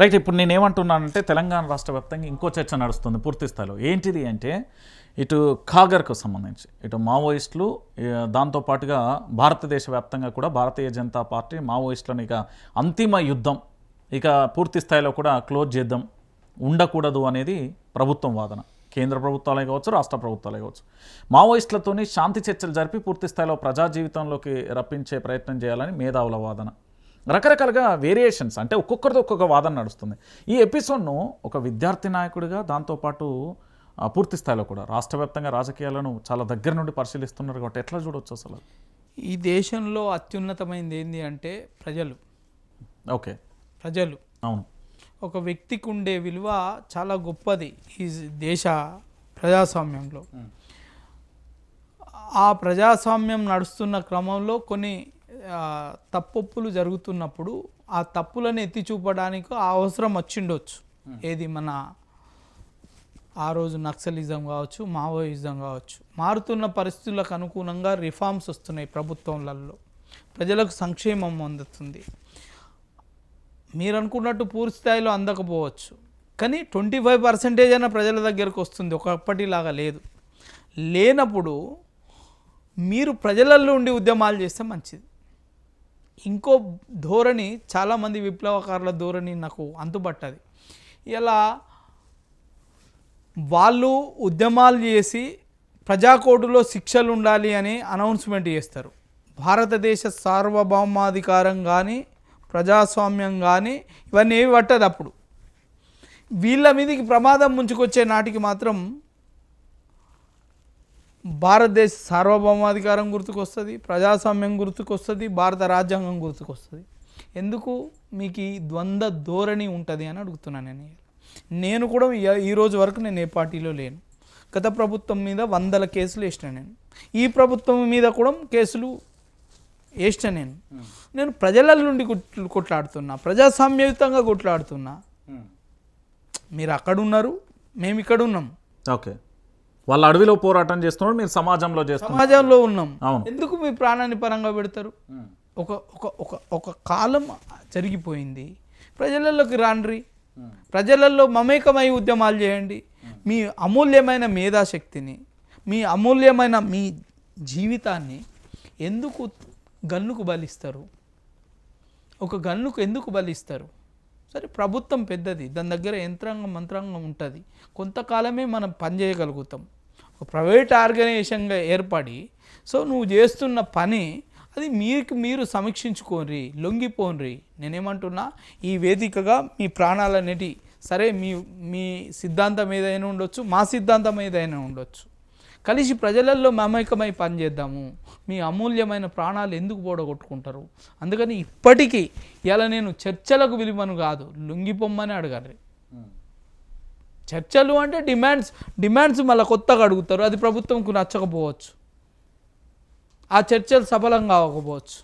Right ఇప్పుడు నేను ఏమంటున్నానంటే తెలంగాణ రాష్ట్ర వ్యాప్తంగా ఇంకో చర్చ నడుస్తుంది పూర్తి స్థాయిలో. ఏంటిది అంటే ఇటు ఖాగర్కు సంబంధించి ఇటు మావోయిస్టులు దాంతోపాటుగా భారతదేశ వ్యాప్తంగా కూడా భారతీయ జనతా పార్టీ మావోయిస్టులను ఇక అంతిమ యుద్ధం ఇక పూర్తి స్థాయిలో కూడా క్లోజ్ చేద్దాం ఉండకూడదు అనేది ప్రభుత్వం వాదన. కేంద్ర ప్రభుత్వాలే కావచ్చు రాష్ట్ర ప్రభుత్వాలే కావచ్చు. మావోయిస్టులతోని శాంతి చర్చలు జరిపి పూర్తి స్థాయిలో ప్రజా జీవితంలోకి రప్పించే ప్రయత్నం చేయాలని మేధావుల వాదన. రకరకాలుగా వేరియేషన్స్ అంటే ఒక్కొక్కరితో ఒక్కొక్క వాదన నడుస్తుంది. ఈ ఎపిసోడ్ను ఒక విద్యార్థి నాయకుడిగా దాంతోపాటు పూర్తి స్థాయిలో కూడా రాష్ట్ర వ్యాప్తంగా రాజకీయాలను చాలా దగ్గర నుండి పరిశీలిస్తున్నారు కాబట్టి ఎట్లా చూడొచ్చు అసలు? ఈ దేశంలో అత్యున్నతమైనది ఏంటి అంటే ప్రజలు. ఓకే. ప్రజలు. అవును. ఒక వ్యక్తికి ఉండే విలువ చాలా గొప్పది ఈ దేశ ప్రజాస్వామ్యంలో. ఆ ప్రజాస్వామ్యం నడుస్తున్న క్రమంలో కొన్ని తప్పొప్పులు జరుగుతున్నప్పుడు ఆ తప్పులను ఎత్తి చూపడానికి ఆ అవసరం వచ్చిండొచ్చు. ఏది మన ఆ రోజు నక్సలిజం కావచ్చు మావోయిజం కావచ్చు. మారుతున్న పరిస్థితులకు అనుగుణంగా రిఫార్మ్స్ వస్తున్నాయి ప్రభుత్వంలలో ప్రజలకు సంక్షేమం అందుతుంది. మీరు అనుకున్నట్టు పూర్తి స్థాయిలో అందకపోవచ్చు. కానీ ట్వంటీ ఫైవ్ పర్సెంటేజ్ అయినా ప్రజల దగ్గరకు వస్తుంది. ఒకప్పటిలాగా లేదు. లేనప్పుడు మీరు ప్రజలలో ఉండి ఉద్యమాలు చేస్తే మంచిది. ఇంకో ధోరణి చాలామంది విప్లవకారుల ధోరణి నాకు అంతుపట్టది ఇలా వాళ్ళు ఉద్యమాలు చేసి ప్రజాకోర్టులో శిక్షలు ఉండాలి అని అనౌన్స్మెంట్ చేస్తారు. భారతదేశ సార్వభౌమాధికారం కానీ ప్రజాస్వామ్యం కానీ ఇవన్నీ ఏవి పట్టదు అప్పుడు. వీళ్ళ మీదకి ప్రమాదం ముంచుకొచ్చే నాటికి మాత్రం భారతదేశ సార్వభౌమాధికారం గుర్తుకొస్తుంది ప్రజాస్వామ్యం గుర్తుకొస్తుంది భారత రాజ్యాంగం గుర్తుకొస్తుంది. ఎందుకు? మీకు ఈ ద్వంద్వ ధోరణి ఉంటుంది అని అడుగుతున్నాను నేను. నేను కూడా ఈ- రోజు వరకు నేను ఏ పార్టీలో లేను. గత ప్రభుత్వం మీద వందల కేసులు వేసిన నేను. ఈ ప్రభుత్వం మీద కూడా కేసులు వేసిన నేను. నేను ప్రజల నుండి కొట్- కొట్లాడుతున్నా ప్రజాస్వామ్యయుతంగా కొట్లాడుతున్నా. మీరు అక్కడ ఉన్నారు మేము ఇక్కడ ఉన్నాం ఓకే. వాళ్ళు అడవిలో పోరాటం చేస్తున్నారు మీరు సమాజంలో చేస్తున్నారు. సమాజంలో ఉన్నాం. అవును. ఎందుకు మీ ప్రాణాన్ని పరంగా పెడతారు? ఒక ఒక ఒక ఒక కాలం జరిగిపోయింది. ప్రజలలోకి రాండ్రి. ప్రజలలో మమేకమై ఉద్యమాలు చేయండి. మీ అమూల్యమైన మేధాశక్తిని మీ అమూల్యమైన మీ జీవితాన్ని ఎందుకు గన్నుకు బలిస్తారు? ఒక గన్నుకు ఎందుకు బలిస్తారు? సరే ప్రభుత్వం పెద్దది. దాని దగ్గర యంత్రాంగం మంత్రాంగం ఉంటుంది. కొంతకాలమే మనం పనిచేయగలుగుతాం. ఒక ప్రైవేట్ ఆర్గనైజేషన్గా ఏర్పడి సో నువ్వు చేస్తున్న పని అది మీకు మీరు సమీక్షించుకోండి లొంగిపోండి. నేనేమంటున్నా ఈ వేదికగా మీ ప్రాణాలన్నిటి సరే మీ మీ సిద్ధాంతం ఏదైనా ఉండొచ్చు మా సిద్ధాంతం ఏదైనా ఉండొచ్చు. కలిసి ప్రజలలో మమేకమై పనిచేద్దాము. మీ అమూల్యమైన ప్రాణాలు ఎందుకు పోడగొట్టుకుంటారు? అందుకని ఇప్పటికీ ఇలా నేను చర్చలకు విలువను కాదు లొంగిపోమ్మని అడగాలి. చర్చలు అంటే డిమాండ్స్ డిమాండ్స్ మళ్ళీ కొత్తగా అడుగుతారు. అది ప్రభుత్వంకు నచ్చకపోవచ్చు. ఆ చర్చలు సఫలం కావకపోవచ్చు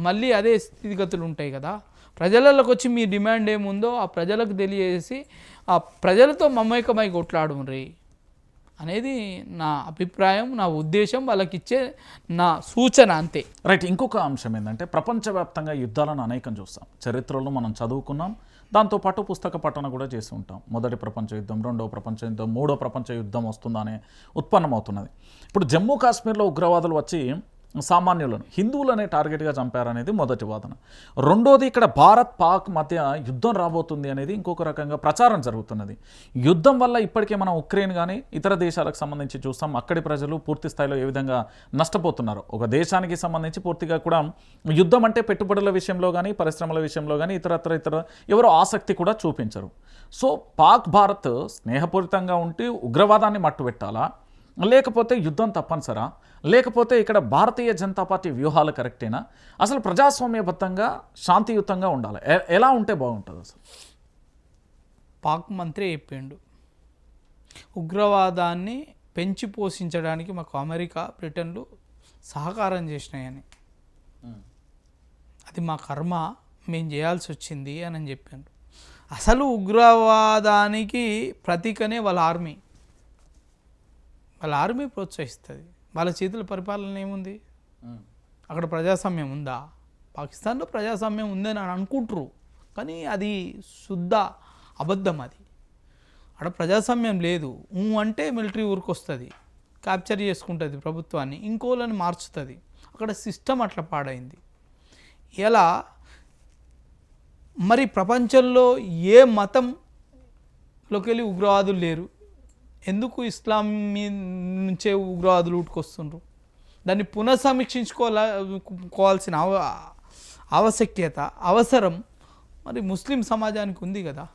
మళ్ళీ అదే స్థితిగతులు ఉంటాయి కదా. ప్రజలలోకి వచ్చి మీ డిమాండ్ ఏముందో ఆ ప్రజలకు తెలియజేసి ఆ ప్రజలతో మమేకమై కొట్లాడు రీ అనేది నా అభిప్రాయం నా ఉద్దేశం వాళ్ళకి ఇచ్చే నా సూచన అంతే. రైట్ ఇంకొక అంశం ఏంటంటే ప్రపంచవ్యాప్తంగా యుద్ధాలను అనేకం చూస్తాం. చరిత్రలో మనం చదువుకున్నాం దాంతోపాటు పుస్తక పఠన కూడా చేసి ఉంటాం. మొదటి ప్రపంచ యుద్ధం రెండో ప్రపంచ యుద్ధం మూడో ప్రపంచ యుద్ధం వస్తుందనే ఉత్పన్నమవుతున్నది. ఇప్పుడు జమ్మూ కాశ్మీర్లో ఉగ్రవాదులు వచ్చి సామాన్యులను హిందువులనే టార్గెట్గా చంపారనేది మొదటి వాదన. రెండోది ఇక్కడ భారత్ పాక్ మధ్య యుద్ధం రాబోతుంది అనేది ఇంకొక రకంగా ప్రచారం జరుగుతున్నది. యుద్ధం వల్ల ఇప్పటికే మనం ఉక్రెయిన్ కానీ ఇతర దేశాలకు సంబంధించి చూస్తాం అక్కడి ప్రజలు పూర్తి స్థాయిలో ఏ విధంగా నష్టపోతున్నారు? ఒక దేశానికి సంబంధించి పూర్తిగా కూడా యుద్ధం అంటే పెట్టుబడుల విషయంలో కానీ పరిశ్రమల విషయంలో కానీ ఇతరత్ర ఇతర ఎవరు ఆసక్తి కూడా చూపించరు. సో పాక్ భారత్ స్నేహపూరితంగా ఉంటే ఉగ్రవాదాన్ని మట్టుబెట్టాలా? లేకపోతే యుద్ధం తప్పనిసరా? లేకపోతే ఇక్కడ భారతీయ జనతా పార్టీ వ్యూహాలు కరెక్టేనా? అసలు ప్రజాస్వామ్యబద్ధంగా శాంతియుతంగా ఉండాలి. ఎలా ఉంటే బాగుంటుంది అసలు? పాక్ మంత్రి చెప్పిండు. ఉగ్రవాదాన్ని పెంచి పోషించడానికి మాకు అమెరికా బ్రిటన్లు సహకారం చేసినాయని. అది మా కర్మ మేము చేయాల్సి వచ్చింది అని అని చెప్పాను అసలు ఉగ్రవాదానికి ప్రతీకనే వాళ్ళ ఆర్మీ. వాళ్ళ ఆర్మీ ప్రోత్సహిస్తుంది. వాళ్ళ చేతుల పరిపాలన ఏముంది? అక్కడ ప్రజాస్వామ్యం ఉందా? పాకిస్తాన్లో ప్రజాస్వామ్యం ఉందని అని అనుకుంటారు కానీ అది శుద్ధ అబద్ధం అది. అక్కడ ప్రజాస్వామ్యం లేదు. ఊ అంటే మిలిటరీ ఊరికి వస్తుంది క్యాప్చర్ చేసుకుంటుంది ప్రభుత్వాన్ని. ఇంకోళ్ళని మార్చుతుంది. అక్కడ సిస్టమ్ అట్లా పాడైంది. ఇలా మరి ప్రపంచంలో ఏ మతంలోకి వెళ్ళి ఉగ్రవాదులు లేరు? ఎందుకు ఇస్లాం మీ- నుంచే ఉగ్రవాదులు ఉట్టుకొస్తుండ్రు? దాన్ని పునఃసమీక్షించుకోవాల కోవాల్సిన ఆవ ఆవశ్యకత అవసరం మరి ముస్లిం సమాజానికి ఉంది కదా?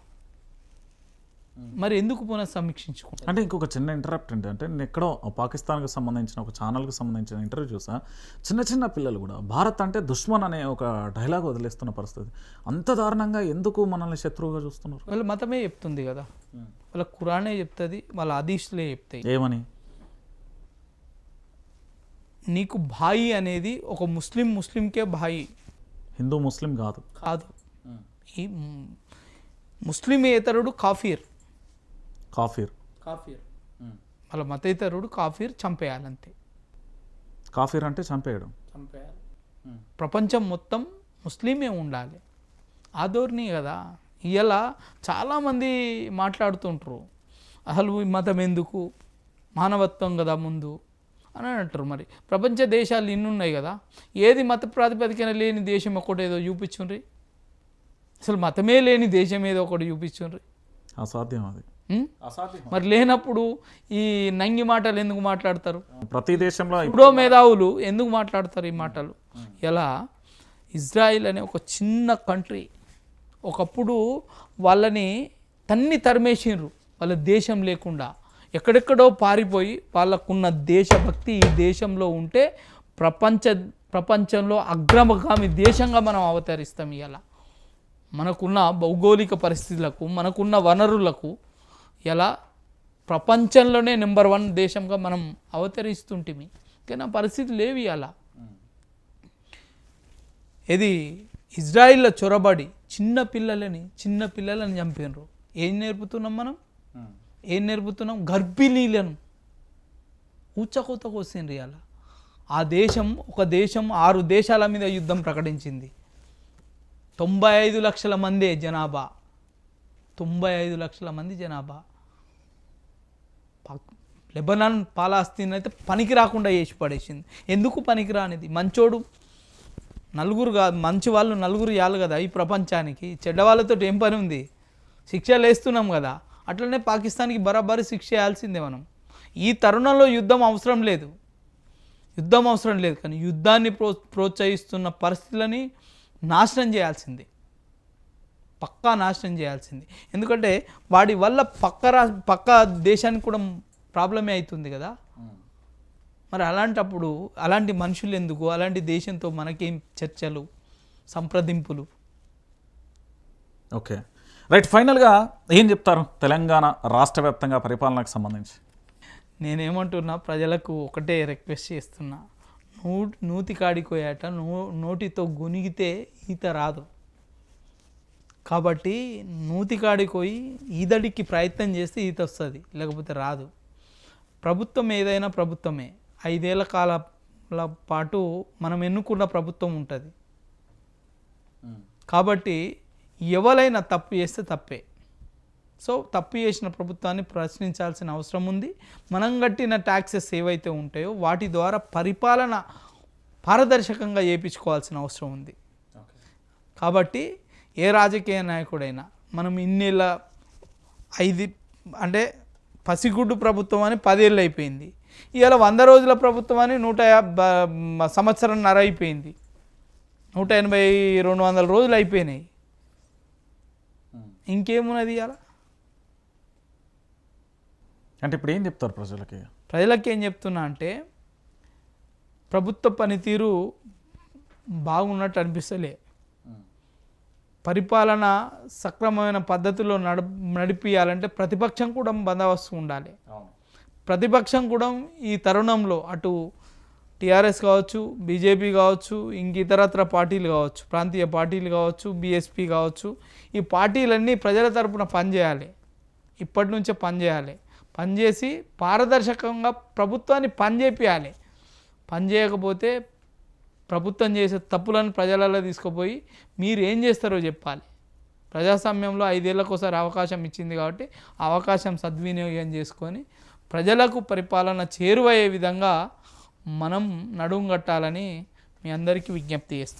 మరి ఎందుకు పునఃసమీక్షించుకుంటారు? అంటే ఇంకొక చిన్న ఇంటరప్ట్ ఏంటంటే నేను ఎక్కడో పాకిస్తాన్కి సంబంధించిన ఒక ఛానల్కి సంబంధించిన ఇంటర్వ్యూ చూసా. చిన్న చిన్న పిల్లలు కూడా భారత్ అంటే దుష్మన్ అనే ఒక డైలాగ్ వదిలేస్తున్న పరిస్థితి. అంత దారుణంగా ఎందుకు మనల్ని శత్రువుగా చూస్తున్నారు? వాళ్ళ మతమే చెప్తుంది కదా. వాళ్ళ ఖురానే చెప్తుంది వాళ్ళ ఆదీష్లే చెప్తాయి. ఏమని? నీకు భాయి అనేది ఒక ముస్లిం ముస్లింకే భాయి. హిందూ ముస్లిం కాదు. కాదు. ఈ ముస్లిమేతరుడు కాఫీర్. కాఫీర్. కాఫీర్. వాళ్ళ మతేతరుడు కాఫీర్ చంపేయాలంతే. కాఫీర్ అంటే చంపేయడం. చంపేయాలి. ప్రపంచం మొత్తం ముస్లిమే ఉండాలి. ఆ ధోరణి కదా. ఇలా చాలామంది మాట్లాడుతుంటారు. అసలు ఈ మతం ఎందుకు? మానవత్వం కదా ముందు అని అంటారు మరి. ప్రపంచ దేశాలు ఇన్ని ఉన్నాయి కదా. ఏది మత ప్రాతిపదికన లేని దేశం ఒకటి ఏదో చూపించుండ్రి? అసలు మతమే లేని దేశం ఏదో ఒకటి చూపించుండ్రి? అసాధ్యం అది. మరి లేనప్పుడు ఈ నంగి మాటలు ఎందుకు మాట్లాడతారు? ప్రతి దేశంలో ఇప్పుడు మేధావులు ఎందుకు మాట్లాడతారు ఈ మాటలు? ఎలా? ఇజ్రాయిల్ అనే ఒక చిన్న కంట్రీ ఒకప్పుడు వాళ్ళని తన్ని తరిమేసిండ్రు. వాళ్ళ దేశం లేకుండా. ఎక్కడెక్కడో పారిపోయి వాళ్ళకున్న దేశభక్తి ఈ దేశంలో ఉంటే ప్రపంచ ప్రపంచంలో అగ్రమగామి దేశంగా మనం అవతరిస్తాం ఇలా మనకున్న భౌగోళిక పరిస్థితులకు మనకున్న వనరులకు ఎలా ప్రపంచంలోనే నెంబర్ వన్ దేశంగా మనం అవతరిస్తుంటిమి. కానీ ఆ పరిస్థితి లేవి అలా ఇది ఇజ్రాయిల్లో చొరబడి చిన్న పిల్లలని చిన్న పిల్లలని చంపినారు ఏం నేర్పుతున్నాం మనం? ఏం నేర్పుతున్నాం? గర్భిణీలను ఊచకోత కోసిండ్రు అలా ఆ దేశం ఒక దేశం ఆరు దేశాల మీద యుద్ధం ప్రకటించింది. తొంభై ఐదు లక్షల మందే జనాభా. తొంభై ఐదు లక్షల మంది జనాభా. లెబనాన్ పాలాస్తీన్ అయితే పనికి రాకుండా చేసి పడేసింది. ఎందుకు పనికి రానిది? మంచోడు నలుగురు కాదు మంచి వాళ్ళు నలుగురు ఇవ్వాలి కదా ఈ ప్రపంచానికి. చెడ్డవాళ్ళతో ఏం పని ఉంది? శిక్షలు వేస్తున్నాం కదా. అట్లనే పాకిస్తాన్కి బరాబరి శిక్ష వేయాల్సిందే మనం. ఈ తరుణంలో యుద్ధం అవసరం లేదు. యుద్ధం అవసరం లేదు కానీ యుద్ధాన్ని ప్రో ప్రోత్సహిస్తున్న పరిస్థితులని నాశనం చేయాల్సింది. పక్కా నాశనం చేయాల్సింది. ఎందుకంటే వాడి వల్ల పక్క రా పక్క దేశానికి కూడా ప్రాబ్లమే అవుతుంది కదా. మరి అలాంటప్పుడు అలాంటి మనుషులు ఎందుకు? అలాంటి దేశంతో మనకేం చర్చలు సంప్రదింపులు? ఓకే. రైట్ ఫైనల్గా ఏం చెప్తారు తెలంగాణ రాష్ట్ర వ్యాప్తంగా పరిపాలనకు సంబంధించి? నేనేమంటున్నా ప్రజలకు ఒకటే రిక్వెస్ట్ చేస్తున్నా. నూ నూతి కాడిపోయాట నో నోటితో గునిగితే ఈత రాదు. కాబట్టి నూతి కాడిపోయి ఈదడికి ప్రయత్నం చేస్తే ఈత వస్తుంది లేకపోతే రాదు. ప్రభుత్వం ఏదైనా ప్రభుత్వమే. ఐదేళ్ళ కాల పాటు మనం ఎన్నుకున్న ప్రభుత్వం ఉంటుంది. కాబట్టి ఎవరైనా తప్పు చేస్తే తప్పే. సో తప్పు చేసిన ప్రభుత్వాన్ని ప్రశ్నించాల్సిన అవసరం ఉంది. మనం కట్టిన ట్యాక్సెస్ ఏవైతే ఉంటాయో వాటి ద్వారా పరిపాలన పారదర్శకంగా చేయించుకోవాల్సిన అవసరం ఉంది. కాబట్టి ఏ రాజకీయ నాయకుడైనా మనం ఇన్నేళ్ళ ఐదు అంటే పసిగుడ్డు ప్రభుత్వం అని పదేళ్ళు అయిపోయింది. ఇవాళ వంద రోజుల ప్రభుత్వం అని నూట యాభై సంవత్సరంన్నర అయిపోయింది నూట ఎనభై రెండు వందల రోజులు అయిపోయినాయి. ఇంకేమున్నది ఇవాళ? అంటే ఇప్పుడు ఏం చెప్తారు ప్రజలకి? ప్రజలకు ఏం చెప్తున్నా అంటే ప్రభుత్వ పనితీరు బాగున్నట్టు అనిపిస్తలే. పరిపాలన సక్రమమైన పద్ధతిలో నడ నడిపియాలంటే ప్రతిపక్షం కూడా బందోబస్తు ఉండాలి. ప్రతిపక్షం కూడా ఈ తరుణంలో అటు టీఆర్ఎస్ కావచ్చు బీజేపీ కావచ్చు ఇంక ఇతరత్ర పార్టీలు కావచ్చు ప్రాంతీయ పార్టీలు కావచ్చు బీఎస్పీ కావచ్చు ఈ పార్టీలన్నీ ప్రజల తరపున పనిచేయాలి. ఇప్పటి నుంచే పనిచేయాలి. పనిచేసి పారదర్శకంగా ప్రభుత్వాన్ని పనిచేపియాలి. పనిచేయకపోతే ప్రభుత్వం చేసే తప్పులను ప్రజలలో తీసుకుపోయి మీరు ఏం చేస్తారో చెప్పాలి. ప్రజాస్వామ్యంలో ఐదేళ్ళకోసారి అవకాశం ఇచ్చింది కాబట్టి అవకాశం సద్వినియోగం చేసుకొని ప్రజలకు పరిపాలన చేరువయ్యే విధంగా మనం నడుంగట్టాలని మీ అందరికీ విజ్ఞప్తి చేస్తాం